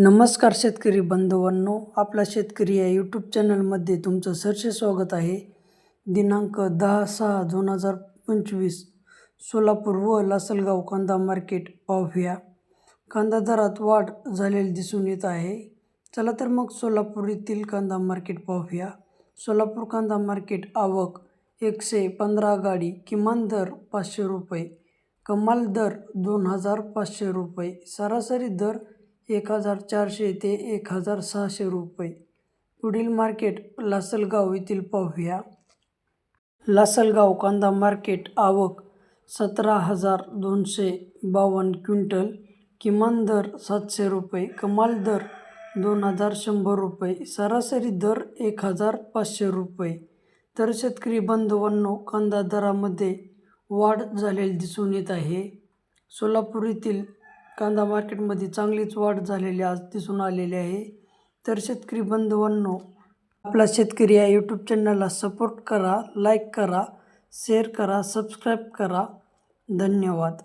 नमस्कार शेतकरी बंधूंनो आपला शेतकरी या यूट्यूब चॅनलमध्ये तुमचं सरसे स्वागत आहे. दिनांक दहा सहा दोन हजार पंचवीस सोलापूर व लासलगाव कांदा मार्केट पाहूया कांदा दरात वाढ झालेली दिसून येत आहे. चला तर मग सोलापूर येथील कांदा मार्केट पाहूया सोलापूर कांदा मार्केट आवक एकशे पंधरा गाडी किमान दर पाचशे रुपये कमाल दर दोन हजार पाचशे रुपये सरासरी दर एक हजार चारशे ते एक हजार सहाशे रुपये. पुढील मार्केट लासलगाव येथील पाहूया. लासलगाव कांदा मार्केट आवक सतरा हजार दोनशे बावन्न क्विंटल किमान दर सातशे रुपये कमाल दर दोन हजार शंभर रुपये सरासरी दर एक हजार पाचशे रुपये. तर शेतकरी बंधूंनो कांदा दरामध्ये वाढ झालेली दिसून येत आहे. सोलापूर येथील कांदा मार्केटमध्ये चांगलीच वाढ झालेली आज दिसून आलेली आहे. तर शेतकरी बंधूंनो आपला शेतकरी या यूट्यूब चॅनलला सपोर्ट करा लाईक करा शेअर करा सबस्क्राईब करा. धन्यवाद.